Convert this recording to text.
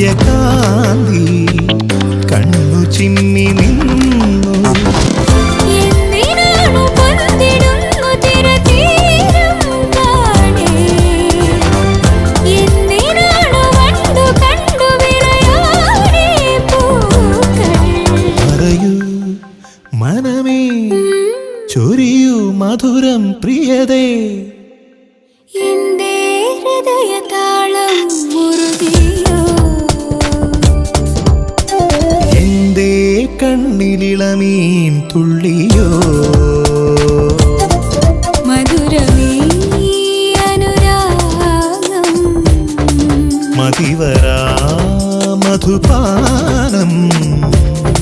കാന്തി കണ്ണു ചിമ്മി നിന്നു. മനമേ ചൊരിയൂ മധുരം പ്രിയതേ. എന്റെ ഹൃദയതാളം കണ്ണിലിളമീൻ തുള്ളിയോ? മധുരമീ അനുരാഗം. മതിവരാ മധുപാനം.